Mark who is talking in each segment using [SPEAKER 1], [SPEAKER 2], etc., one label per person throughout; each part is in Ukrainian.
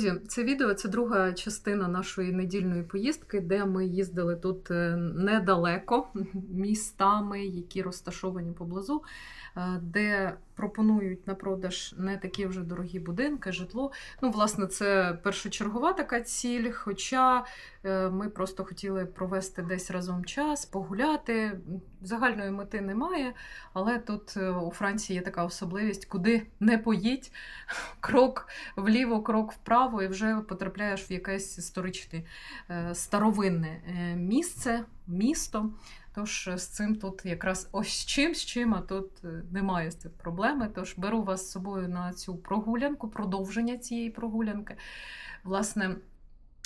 [SPEAKER 1] Друзі, це відео це друга частина нашої недільної поїздки, де ми їздили тут е, недалеко містами, які розташовані поблизу, де пропонують на продаж не такі вже дорогі будинки, житло. Ну, власне, це першочергова така ціль. Хоча е, ми просто хотіли провести десь разом час, погуляти. Загальної мети немає, але тут е, у Франції є така особливість, куди не поїдь, крок вліво, крок вправо, і вже потрапляєш в якесь історичне е, старовинне е, місце, місто. Тож з цим тут якраз ось чим, з чим, а тут е, немає з цим проблеми. Тож беру вас з собою на цю прогулянку, продовження цієї прогулянки. Власне,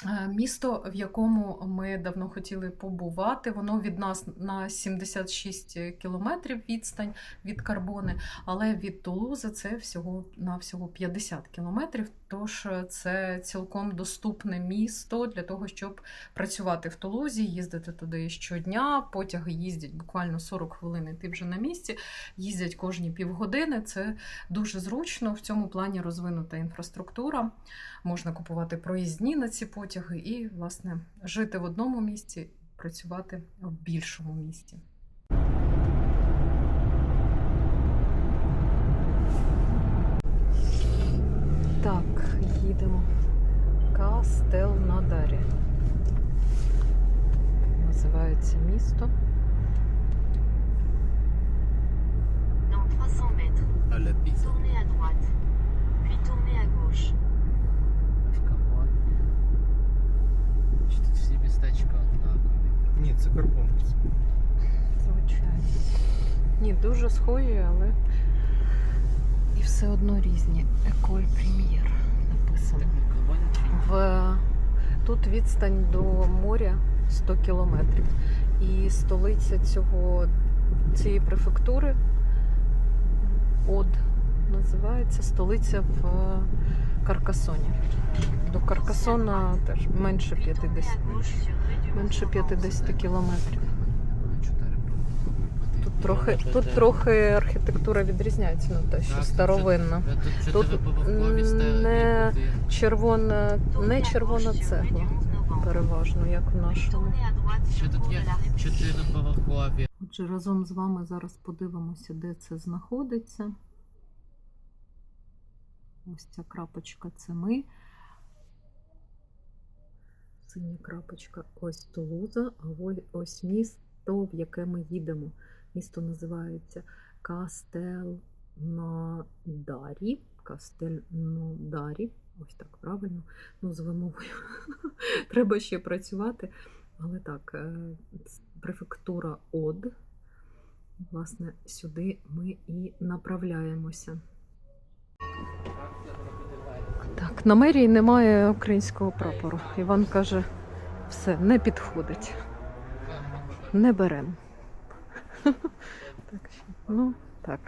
[SPEAKER 1] е, місто, в якому ми давно хотіли побувати, воно від нас на 76 кілометрів відстань від Карбони, але від Тулузи це всього на всього 50 кілометрів. Тож е, це цілком доступне місто для того, щоб працювати в Тулузі, їздити туди щодня. Потяги їздять буквально 40 хвилин, і ти вже на місці. Їздять кожні півгодини. Це дуже зручно. В цьому плані розвинута інфраструктура. Можна купувати проїзні на ці потяги і, власне, жити в одному місці, працювати в більшому місті. Так, їдемо. Кастелнадарі. Називається місто.
[SPEAKER 2] Dans 300 mètres,
[SPEAKER 3] А la pizza
[SPEAKER 2] tournez à droite, puis tournez à gauche.
[SPEAKER 4] В Камон. Чи тут всі містечка однакові?
[SPEAKER 3] Ні, це карбон.
[SPEAKER 1] Звичайно. Ні, дуже схожі, але і все одно різні. Еколь прем'єр написано. В... Тут відстань до моря 100 кілометрів. І столиця цього, цієї префектури Од називається столиця в Каркасоні. До Каркасона теж менше
[SPEAKER 2] Puis
[SPEAKER 1] 50,
[SPEAKER 2] tournez à gauche sur rue du
[SPEAKER 1] менше 50 кілометрів.
[SPEAKER 4] Чотири
[SPEAKER 1] Тут трохи, тут трохи архітектура відрізняється, ну те, що
[SPEAKER 4] Так,
[SPEAKER 1] старовинна.
[SPEAKER 4] Тут
[SPEAKER 1] Тут не. Червона, не червона цегла,
[SPEAKER 2] du 11 novembre.
[SPEAKER 1] переважно, як в нашому.
[SPEAKER 4] Що тут є? Чотириповерхові.
[SPEAKER 1] Отже, разом з вами зараз подивимося, де це знаходиться. Ось ця крапочка це ми. Синя крапочка ось Тулуза, а ось- ось місто, в яке ми їдемо. Місто називається Кастелнадарі. Кастельнодарі. Ось так правильно. Ну, з вимовою. Треба ще працювати. Але так, е, префектура Од. Власне, сюди ми і направляємося. Так, на мерії немає українського прапору. Іван каже, все, не підходить. Не беремо. Так, ну, так.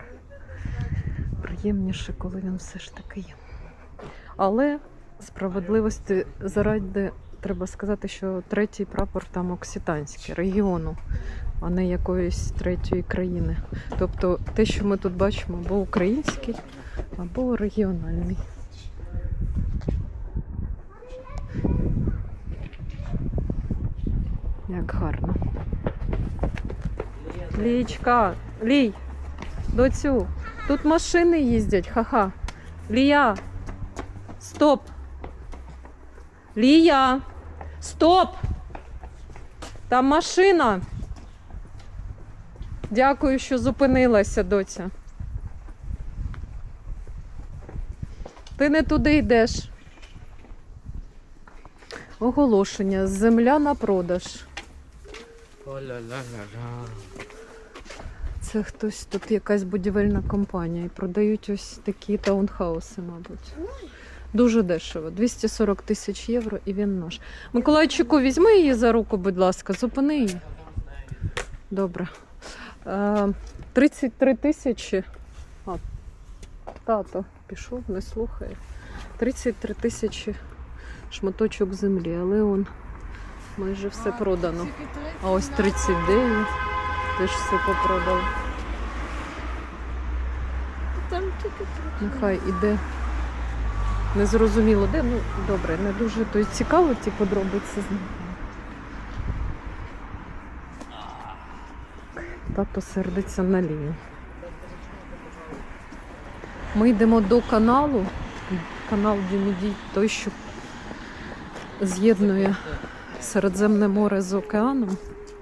[SPEAKER 1] Приємніше, коли він все ж таки є. Але справедливості заради треба сказати, що третій прапор там окситанський, регіону, а не якоїсь третьої країни. Тобто те, що ми тут бачимо, або український, або регіональний. Як гарно. Лічка, Лій, доцю, тут машини їздять, ха-ха. Лія, стоп. Лія, стоп. Там машина. Дякую, що зупинилася, доця. Ти не туди йдеш. Оголошення. Земля на продаж.
[SPEAKER 4] О-ля-ля-ля-ля.
[SPEAKER 1] Це хтось тут якась будівельна компанія і продають ось такі таунхауси, мабуть. Дуже дешево. 240 тисяч євро і він наш. Миколайчику, візьми її за руку, будь ласка, зупини її. Добре. Е, 33 тисячі. А, тато пішов, не слухає. 33 тисячі шматочок землі, але он майже все продано. А ось 39. Теж все попродав.
[SPEAKER 5] Там тільки
[SPEAKER 1] Нехай іде Не зрозуміло, де. Ну, добре, не дуже то й цікаво ті подробиці. Тато сердиться на лінію. Ми йдемо до каналу. Канал Дюміді, той, що з'єднує Середземне море з океаном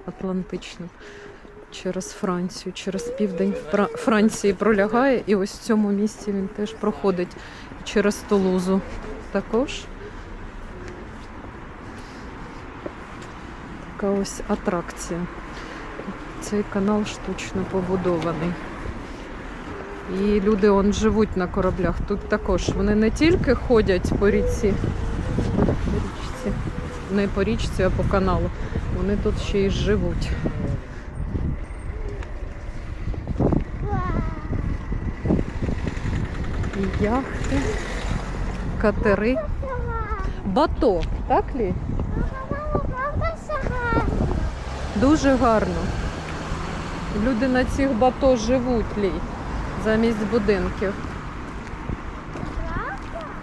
[SPEAKER 1] Атлантичним через Францію, через південь Франції пролягає, і ось в цьому місці він теж проходить через Тулузу. Також така ось атракція. Цей канал штучно побудований. І люди он живуть на кораблях. Тут також вони не тільки ходять по річці, по річці, не по річці, а по каналу. Вони тут ще й живуть. Яхти, катери. Бато, так лі? Дуже гарно. Люди на цих бато живуть лі замість будинків.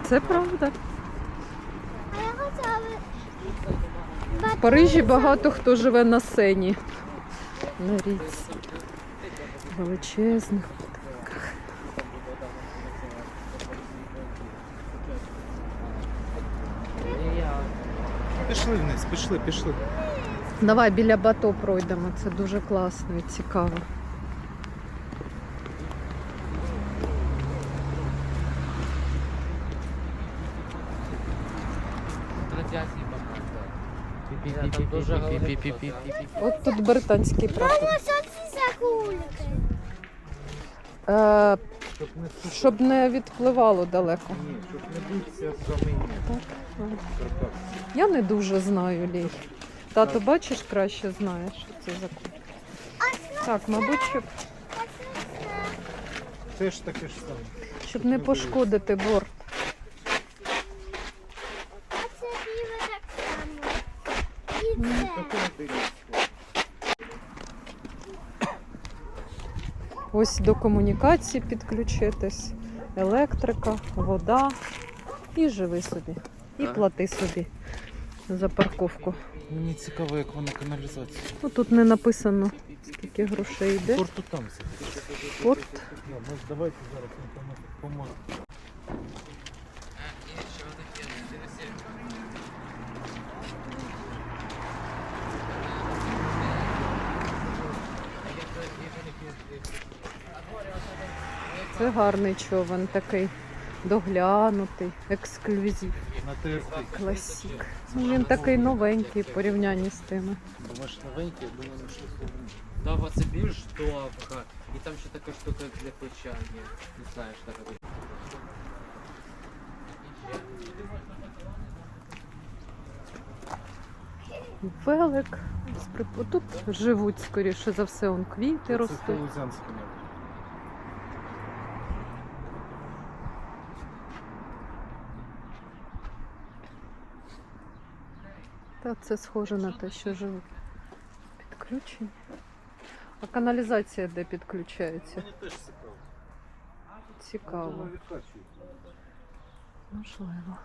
[SPEAKER 1] Це правда. В Парижі багато хто живе на сені. На річці. Величезних.
[SPEAKER 3] Пішли пішли.
[SPEAKER 1] Давай біля бато пройдемо. Це дуже класно і цікаво. От тут британський прапор. Е,
[SPEAKER 3] Щоб не супер.
[SPEAKER 1] щоб не відпливало далеко.
[SPEAKER 3] Ні, щоб не битися за камені.
[SPEAKER 1] Так.
[SPEAKER 3] так.
[SPEAKER 1] Я не дуже знаю лій. Тато, бачиш, краще знає, що це за кут. Так, мабуть, щоб,
[SPEAKER 3] Теж таке ж саме.
[SPEAKER 1] щоб не пошкодити борт.
[SPEAKER 5] А це біле так само. І це.
[SPEAKER 3] Таке дивіться.
[SPEAKER 1] Ось до комунікації підключитись, електрика, вода і живи собі. І плати собі за парковку.
[SPEAKER 3] Мені цікаво, як вона каналізація.
[SPEAKER 1] Ну, тут не написано, скільки грошей йде.
[SPEAKER 3] Порту там.
[SPEAKER 1] Порт.
[SPEAKER 3] Ну, давайте зараз ми
[SPEAKER 1] Це гарний човен такий доглянутий, ексклюзив, класік. Він такий новенький в порівнянні з тими.
[SPEAKER 3] Бо ж новенький, я думаю, що це
[SPEAKER 4] Да, це більш довга. І там ще така штука для плеча є. Не знаєш, так робити.
[SPEAKER 1] Велик. Тут живуть, скоріше за все, он квіти ростуть.
[SPEAKER 3] М'ясо.
[SPEAKER 1] Це схоже на те, що живуть. Підключення. А каналізація де підключається?
[SPEAKER 3] Теж цікаво.
[SPEAKER 1] Цікаво. Можливо.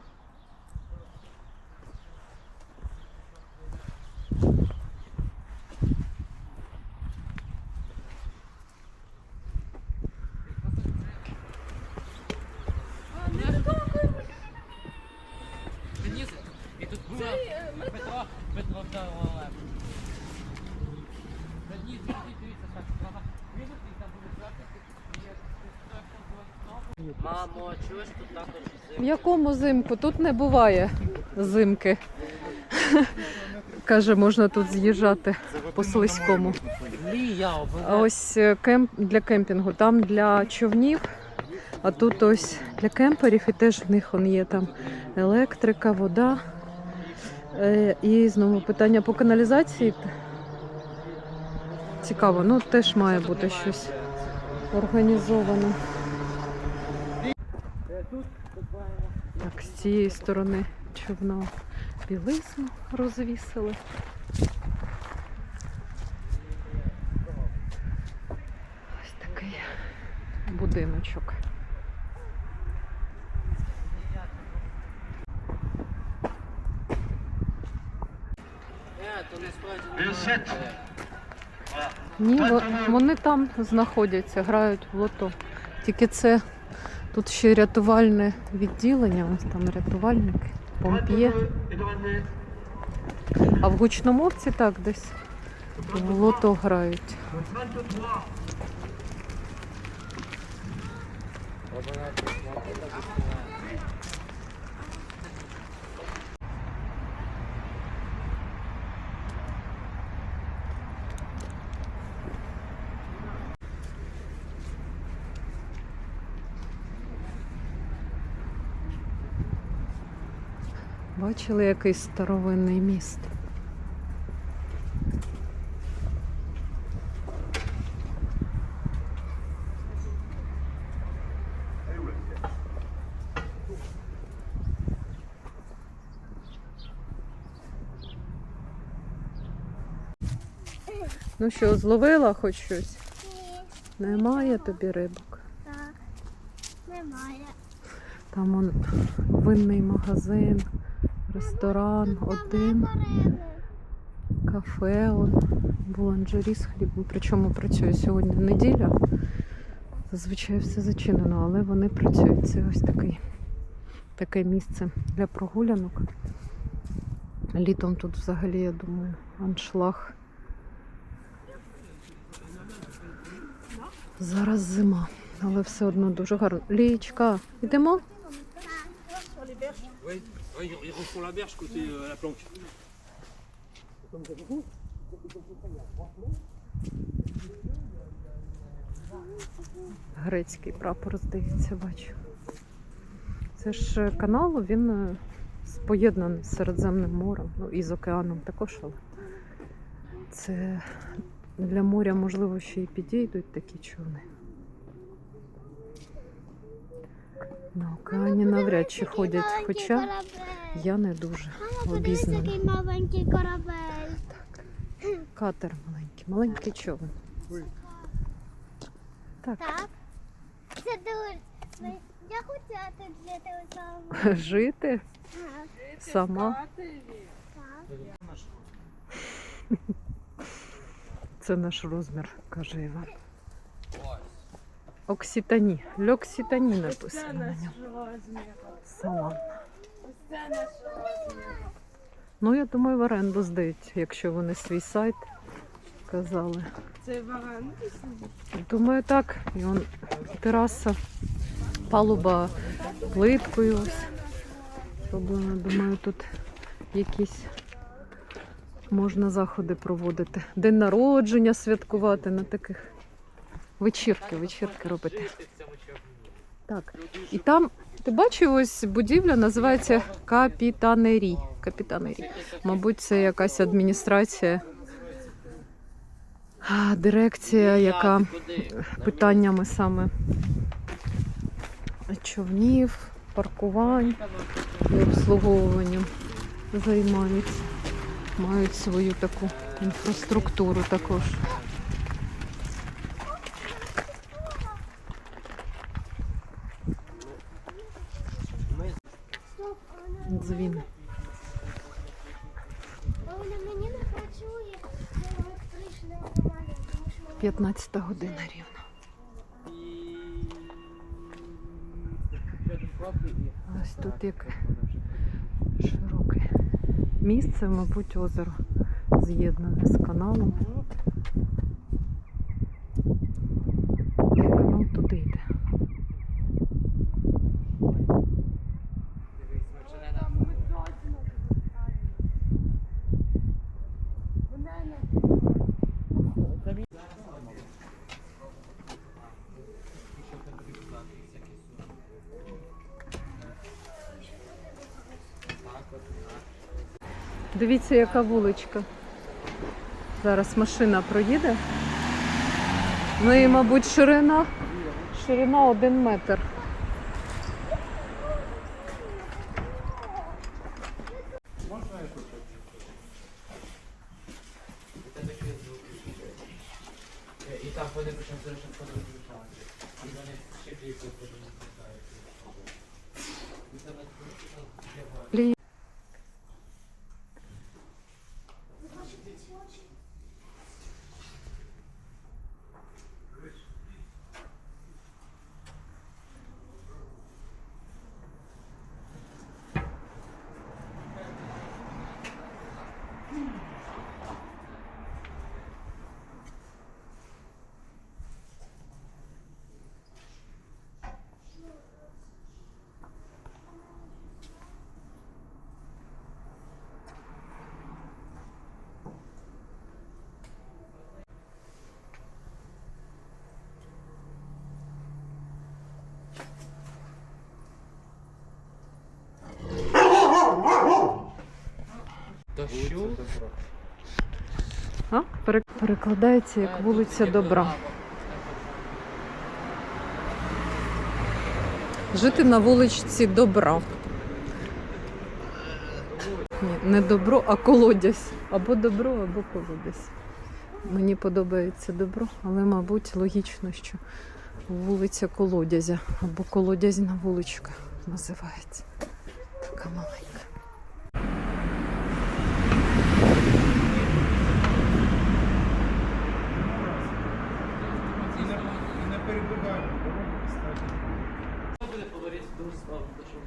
[SPEAKER 4] Денис, і тут була Петро, Петро вдавала. Денис, іди, дивіться, так, треба вибити, і там буде записи. Мамо, чуєш, тут також
[SPEAKER 1] В якому зимку? Тут не буває зимки. Каже, можна тут з'їжджати по слизькому. А ось е, кемп для кемпінгу, там для човнів, а тут ось для кемперів, і теж в них он є там електрика, вода. Е, І знову питання по каналізації. Цікаво, ну теж має бути щось організовано. цієї сторони човно білизну розвісили. Ось такий будиночок. Ні, вони там знаходяться, грають в лото. Тільки це тут ще рятувальне відділення, ось там рятувальники, помп'є. А в гучномовці так десь в лото грають. Бачили якийсь старовинний міст. Ну що, зловила хоч щось?
[SPEAKER 5] Ні,
[SPEAKER 1] Немає тобі рибок.
[SPEAKER 5] так. Немає.
[SPEAKER 1] Там он винний магазин, ресторан, один, кафе, он, буланжері з хлібом. Причому працює сьогодні неділя. Зазвичай все зачинено, але вони працюють. Це ось такий, таке місце для прогулянок. Літом тут взагалі, я думаю, аншлаг. Зараз зима, але все одно дуже гарно. Лічка, йдемо?
[SPEAKER 3] Oui, oui, ils refont la berge côté euh, la planque.
[SPEAKER 1] Грецький прапор, здається, бачу. Це ж е, канал, він е, поєднаний з Середземним морем, ну і з океаном також, але це для моря, можливо, ще й підійдуть такі човни. На океані навряд чи ходять, хоча я не дуже обізнана.
[SPEAKER 5] який маленький корабель.
[SPEAKER 1] Катер маленький, маленький човен. Так,
[SPEAKER 5] Так. Це дуже. Я хотіла тут жити у цьому.
[SPEAKER 1] жити
[SPEAKER 5] Так.
[SPEAKER 1] сама. Це наш розмір, каже Іван. Окситані. Льокситані написано на ньому. Салам. Ну, я думаю, в оренду здають, якщо вони свій сайт казали.
[SPEAKER 6] Це варен.
[SPEAKER 1] Думаю, так. І он тераса, палуба плиткою ось. Зроблено. Думаю, тут якісь можна заходи проводити. День народження святкувати на таких вечірки, вечірки робити. Так. І там, ти бачив, ось будівля називається Капітанері. Капітанері. Мабуть, це якась адміністрація, дирекція, яка питаннями саме човнів, паркувань і обслуговуванням займаються. Мають свою таку інфраструктуру також. Дзвін.
[SPEAKER 5] Вона мені не працює. Електричний автомобіль, тому що вона
[SPEAKER 1] 15 година рівно. Ось тут як широке місце, мабуть, озеро з'єднане з каналом. Канал туди йде. Дивіться, яка вуличка. Зараз машина проїде. Ну і, мабуть, ширина. Ширина один метр.
[SPEAKER 4] І там вони почали зрушити подорожувати. І вони ще більше подорожують. Дощу.
[SPEAKER 1] А? Перекладається як вулиця Добра. Жити на вуличці Добра. Ні, не добро, а колодязь. Або добро, або колодязь. Мені подобається добро, але, мабуть, логічно, що вулиця колодязя або колодязна вуличка називається. Така маленька.
[SPEAKER 4] Буде говорити дуже славно, що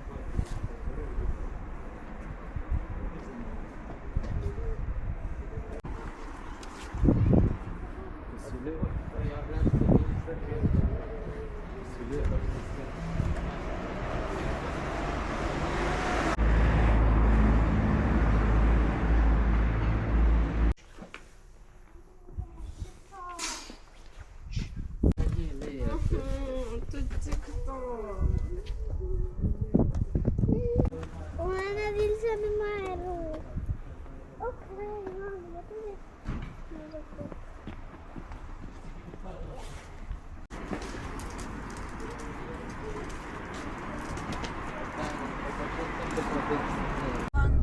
[SPEAKER 5] У мене більше немає рук. Окей, мам, я тобі не руку.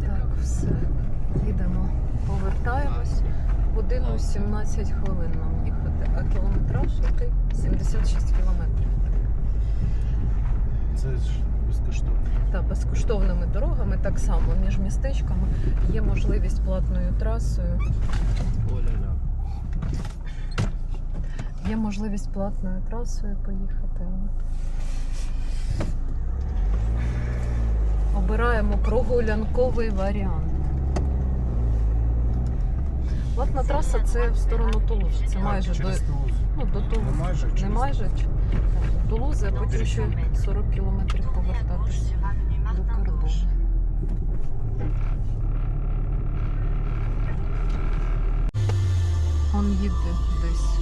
[SPEAKER 1] Так, все. Їдемо, повертаємось. Годину 17 хвилин нам їхати, а кілометраж який? 76 кілометрів.
[SPEAKER 6] Це ж безкоштовно.
[SPEAKER 1] Та безкоштовними дорогами так само між містечками є можливість платною трасою.
[SPEAKER 6] Оля-ля.
[SPEAKER 1] Є можливість платною трасою поїхати. Обираємо прогулянковий варіант. Платна траса це в сторону Тулузи. Це майже до, ну, до Тулузи.
[SPEAKER 6] Не майже,
[SPEAKER 1] Не майже до Тулузи, а потім ще 40 кілометрів повертатися до
[SPEAKER 2] Martin
[SPEAKER 1] Он їде десь,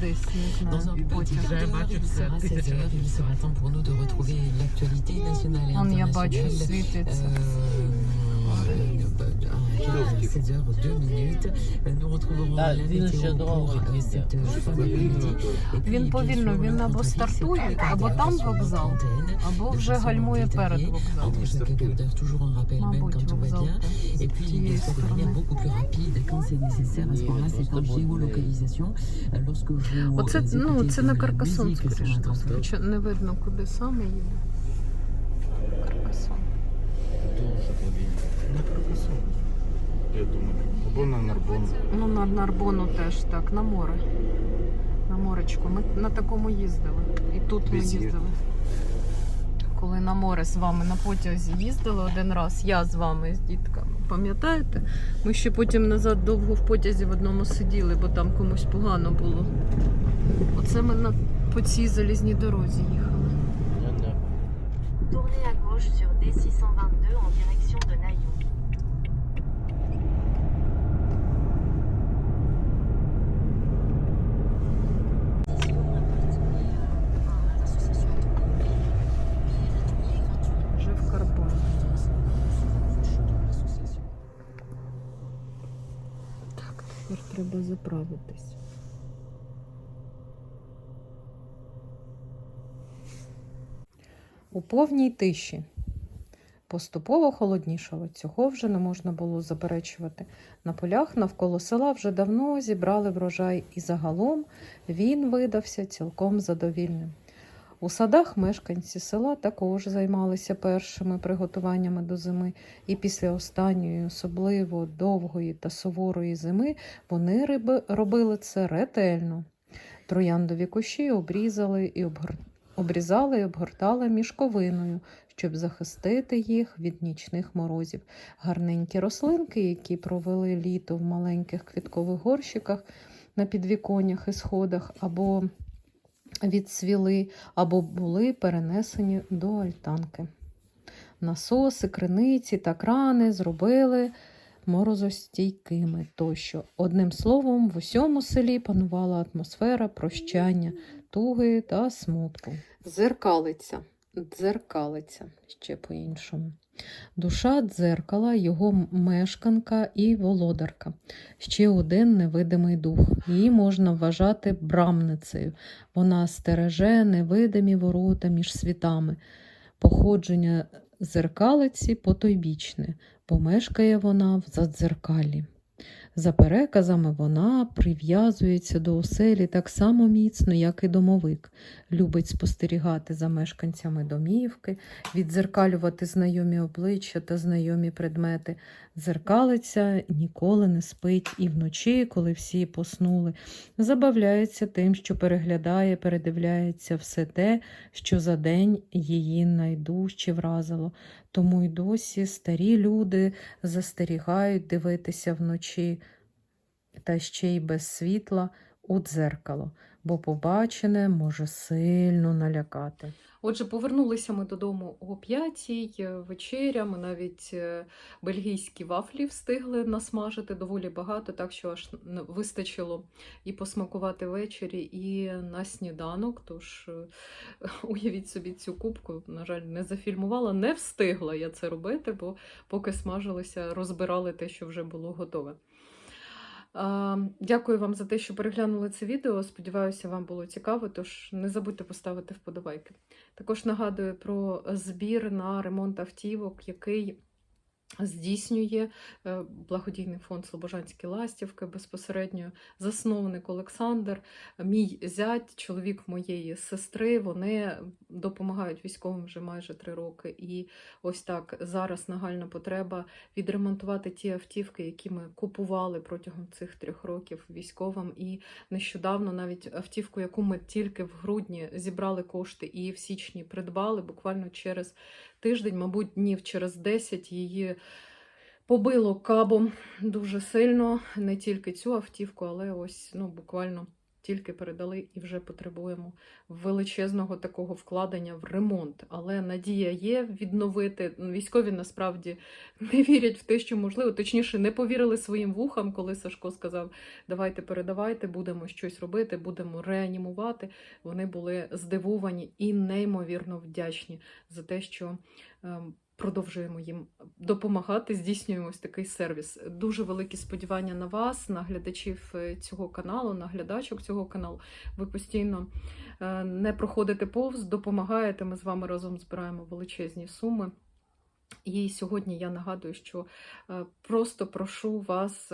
[SPEAKER 1] десь,
[SPEAKER 7] Dans un
[SPEAKER 1] знаю,
[SPEAKER 7] petit
[SPEAKER 1] потяг.
[SPEAKER 7] quart d'heure, il sera 16 heures. Il sera temps pour nous de retrouver l'actualité nationale et
[SPEAKER 1] Он я бачу,
[SPEAKER 7] internationale.
[SPEAKER 1] світиться.
[SPEAKER 7] Euh, 16 heures 2 minutes. Nous retrouverons
[SPEAKER 4] Ah,
[SPEAKER 7] la
[SPEAKER 4] він
[SPEAKER 7] pour euh,
[SPEAKER 1] повільно, він або стартує, або там вокзал, або вже гальмує перед вокзалом. Мабуть, вокзал з тієї сторони.
[SPEAKER 7] Euh,
[SPEAKER 1] Оце,
[SPEAKER 7] euh,
[SPEAKER 1] ну, це на Каркасон, скоріше. не видно, куди саме їде. Каркасон.
[SPEAKER 4] Дуже повільно.
[SPEAKER 6] На Каркасон. Я думаю. Або на Нарбон.
[SPEAKER 1] Ну, на Нарбону теж так, на море. На моречку. Ми на такому їздили. І тут ми
[SPEAKER 6] Везде.
[SPEAKER 1] їздили. Коли на море з вами на потязі їздили один раз, я з вами з дітками. Пам'ятаєте? Ми ще потім назад довго в потязі в одному сиділи, бо там комусь погано було. Оце ми на, по цій залізній дорозі їхали.
[SPEAKER 2] Tournez à gauche sur D622 en direction de Naïou.
[SPEAKER 1] Вже в Карбон. Так, тепер треба заправитись. У повній тиші. Поступово холоднішало. Цього вже не можна було заперечувати. На полях навколо села вже давно зібрали врожай, і загалом він видався цілком задовільним. У садах мешканці села також займалися першими приготуваннями до зими, і після останньої, особливо довгої та суворої зими, вони робили це ретельно. Трояндові кущі обрізали і обгор... обрізали і обгортали мішковиною, щоб захистити їх від нічних морозів. Гарненькі рослинки, які провели літо в маленьких квіткових горщиках на підвіконнях і сходах, або відсвіли, або були перенесені до альтанки. Насоси, криниці та крани зробили морозостійкими тощо. Одним словом, в усьому селі панувала атмосфера прощання, туги та смутку. Дзеркалиця, дзеркалиця ще по-іншому. Душа дзеркала, його мешканка і володарка. Ще один невидимий дух. Її можна вважати брамницею. Вона стереже невидимі ворота між світами. Походження зеркалиці потойбічне, бо мешкає вона в задзеркалі. За переказами, вона прив'язується до оселі так само міцно, як і домовик, любить спостерігати за мешканцями домівки, відзеркалювати знайомі обличчя та знайомі предмети. Зеркалиця ніколи не спить і вночі, коли всі поснули, забавляється тим, що переглядає, передивляється все те, що за день її найдужче вразило. Тому й досі старі люди застерігають дивитися вночі, та ще й без світла у дзеркало, бо побачене може сильно налякати. Отже, повернулися ми додому о п'ятій е, вечеря. Ми навіть е, бельгійські вафлі встигли насмажити доволі багато, так що аж вистачило і посмакувати ввечері, і на сніданок. Тож е, уявіть собі цю кубку, на жаль, не зафільмувала, не встигла я це робити, бо поки смажилися, розбирали те, що вже було готове. А, Дякую вам за те, що переглянули це відео. Сподіваюся, вам було цікаво, тож не забудьте поставити вподобайки. Також нагадую про збір на ремонт автівок, який здійснює е, благодійний фонд Слобожанські ластівки, безпосередньо засновник Олександр, мій зять, чоловік моєї сестри. Вони допомагають військовим вже майже три роки. І ось так зараз нагальна потреба відремонтувати ті автівки, які ми купували протягом цих трьох років військовим. І нещодавно навіть автівку, яку ми тільки в грудні зібрали кошти і в січні придбали, буквально через тиждень, мабуть, днів через 10 її побило кабом дуже сильно. Не тільки цю автівку, але ось ну, буквально тільки передали і вже потребуємо величезного такого вкладення в ремонт. Але надія є відновити. Військові насправді не вірять в те, що можливо, точніше, не повірили своїм вухам, коли Сашко сказав: давайте передавайте, будемо щось робити, будемо реанімувати. Вони були здивовані і неймовірно вдячні за те, що. Продовжуємо їм допомагати, здійснюємо ось такий сервіс. Дуже великі сподівання на вас, на глядачів е, цього каналу, на глядачок цього каналу. Ви постійно е, не проходите повз, допомагаєте. Ми з вами разом збираємо величезні суми. І сьогодні я нагадую, що е, просто прошу вас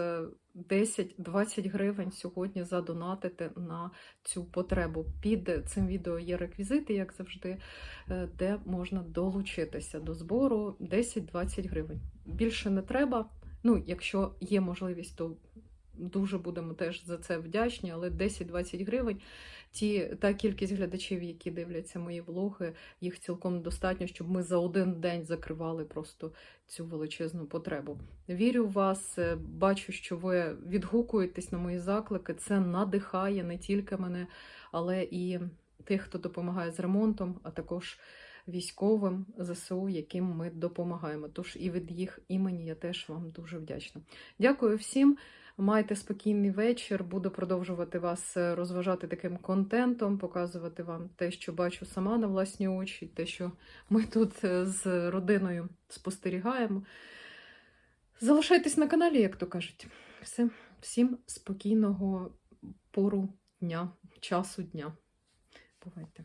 [SPEAKER 1] 10-20 гривень сьогодні задонатити на цю потребу. Під цим відео є реквізити, як завжди, е, де можна долучитися до збору 10-20 гривень. Більше не треба. Ну, якщо є можливість, то дуже будемо теж за це вдячні, але 10-20 гривень. Ті, та кількість глядачів, які дивляться мої влоги, їх цілком достатньо, щоб ми за один день закривали просто цю величезну потребу. Вірю в вас, е, бачу, що ви відгукуєтесь на мої заклики. Це надихає не тільки мене, але і тих, хто допомагає з ремонтом, а також військовим ЗСУ, яким ми допомагаємо. Тож і від їх імені я теж вам дуже вдячна. Дякую всім. Майте спокійний вечір. Буду продовжувати вас е, розважати таким контентом, показувати вам те, що бачу сама на власні очі, те, що ми тут е, з родиною спостерігаємо. Залишайтесь на каналі, як то кажуть. Все. Всім спокійного пору дня, часу дня. Бувайте.